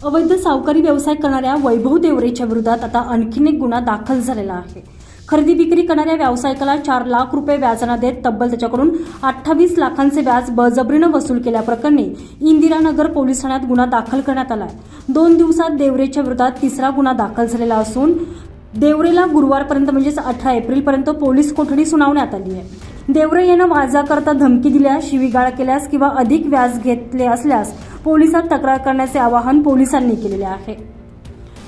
अवैध सावकारी व्यवसाय करणाऱ्या वैभव देवरेच्या विरोधात आता आणखीन एक गुन्हा दाखल झालेला आहे. खरेदी विक्री करणाऱ्या व्यावसायिकाला चार लाख रुपये व्याजानं देत तब्बल त्याच्याकडून अठ्ठावीस लाखांचे व्याज बळजबरीनं वसूल केल्याप्रकरणी इंदिरानगर पोलीस ठाण्यात गुन्हा दाखल करण्यात आला आहे दोन दिवसात देवरेच्या विरोधात तिसरा गुन्हा दाखल झालेला असून देवरेला गुरुवारपर्यंत म्हणजेच अठरा एप्रिलपर्यंत पोलीस कोठडी सुनावण्यात आली आहे. देवरे यानं वाजाकरता धमकी दिल्यास शिवीगाळ केल्यास किंवा अधिक व्याज घेतले असल्यास पोलिसात तक्रार करण्याचे आवाहन पोलिसांनी केलेले आहे.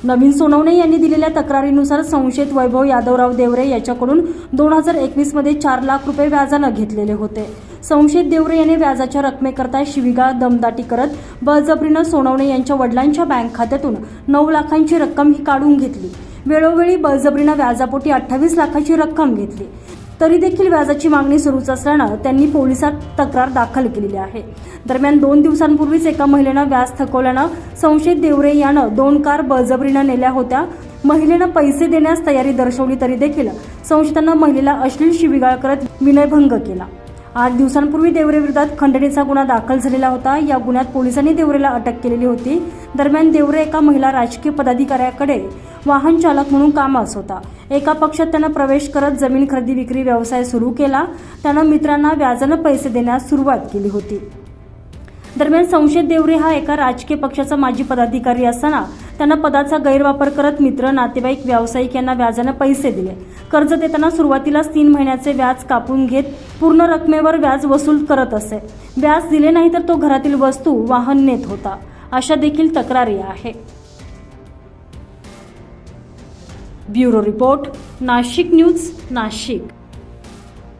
नवीन सोनवणे यांनी दिलेल्या तक्रारीनुसार संशयित वैभव यादवराव देवरे याच्याकडून दोन हजार एकवीसमध्ये चार लाख रुपये व्याजानं घेतलेले होते. संशयित देवरे याने व्याजाच्या रकमेकरता शिवीगाळ दमदाटी करत बळजबरीनं सोनवणे यांच्या वडिलांच्या बँक खात्यातून नऊ लाखांची रक्कम ही काढून घेतली. वेळोवेळी बळजबरीनं व्याजापोटी अठ्ठावीस लाखाची रक्कम घेतली. तरी देखील व्याजाची मागणी सुरूच असल्यानं त्यांनी पोलिसात तक्रार दाखल केलेली आहे. दरम्यान दोन दिवसांपूर्वीच एका महिलेनं व्याज थकवल्यानं संशयित देवरे यानं दोन कार बळजबरीनं नेल्या होत्या. महिलेनं पैसे देण्यास तयारी दर्शवली तरी देखील संशयितांना महिलेला अश्लील शिवीगाळ करत विनयभंग केला. आठ दिवसांपूर्वी देवरेविरोधात खंडणीचा गुन्हा दाखल झालेला होता. या गुन्ह्यात पोलिसांनी देवरेला अटक केलेली होती. दरम्यान देवरे एका महिला राजकीय पदाधिकाऱ्याकडे वाहन चालक म्हणून कामास होता. एका पक्षात त्यानं प्रवेश करत जमीन खरेदी विक्री व्यवसाय सुरू केला. त्यानं मित्रांना व्याजानं पैसे देण्यास सुरुवात केली होती. दरम्यान संशयित देवरे हा एका राजकीय पक्षाचा माजी पदाधिकारी असताना त्यांना पदाचा गैरवापर करत मित्र नातेवाईक व्यावसायिक यांना व्याजानं पैसे दिले. कर्ज देताना सुरुवातीलाच तीन महिन्याचे व्याज कापून घेत पूर्ण रकमेवर व्याज वसूल करत असे. व्याज दिले नाही तर तो घरातील वस्तू वाहन नेत होता. अशा देखील तक्रारी आहे. Bureau report Nashik news Nashik.